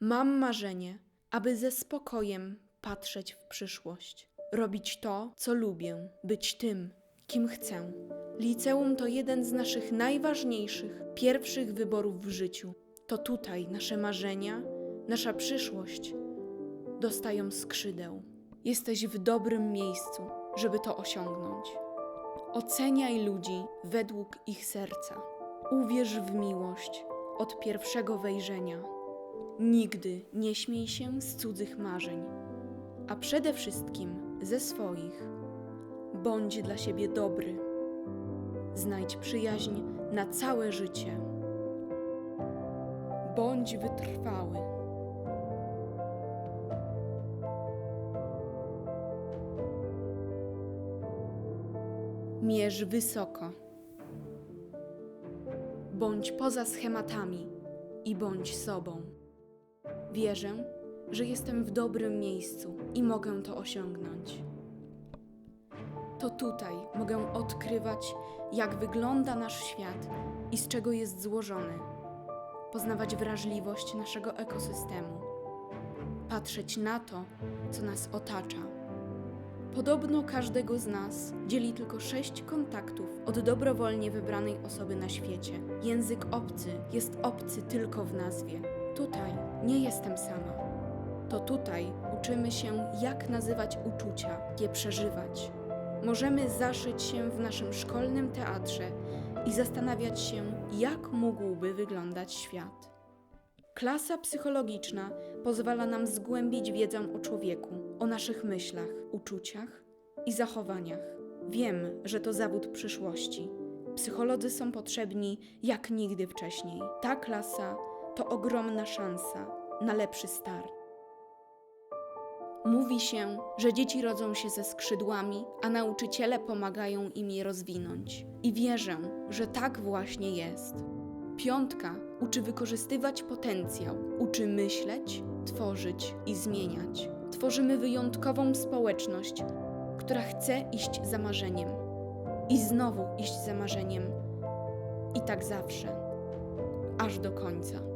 Mam marzenie, aby ze spokojem patrzeć w przyszłość. Robić to, co lubię, być tym, kim chcę. Liceum to jeden z naszych najważniejszych, pierwszych wyborów w życiu. To tutaj nasze marzenia, nasza przyszłość dostają skrzydeł. Jesteś w dobrym miejscu, żeby to osiągnąć. Oceniaj ludzi według ich serca. Uwierz w miłość od pierwszego wejrzenia. Nigdy nie śmiej się z cudzych marzeń, a przede wszystkim ze swoich. Bądź dla siebie dobry. Znajdź przyjaźń na całe życie. Bądź wytrwały. Mierz wysoko. Bądź poza schematami i bądź sobą. Wierzę, że jestem w dobrym miejscu i mogę to osiągnąć. To tutaj mogę odkrywać, jak wygląda nasz świat i z czego jest złożony, poznawać wrażliwość naszego ekosystemu, patrzeć na to, co nas otacza. Podobno każdego z nas dzieli tylko sześć kontaktów od dobrowolnie wybranej osoby na świecie. Język obcy jest obcy tylko w nazwie. Tutaj nie jestem sama. To tutaj uczymy się, jak nazywać uczucia, je przeżywać. Możemy zaszyć się w naszym szkolnym teatrze i zastanawiać się, jak mógłby wyglądać świat. Klasa psychologiczna pozwala nam zgłębić wiedzę o człowieku, o naszych myślach, uczuciach i zachowaniach. Wiem, że to zawód przyszłości. Psycholodzy są potrzebni jak nigdy wcześniej. Ta klasa to ogromna szansa na lepszy start. Mówi się, że dzieci rodzą się ze skrzydłami, a nauczyciele pomagają im je rozwinąć. I wierzę, że tak właśnie jest. Piątka uczy wykorzystywać potencjał, uczy myśleć, tworzyć i zmieniać. Tworzymy wyjątkową społeczność, która chce iść za marzeniem. I znowu iść za marzeniem. I tak zawsze. Aż do końca.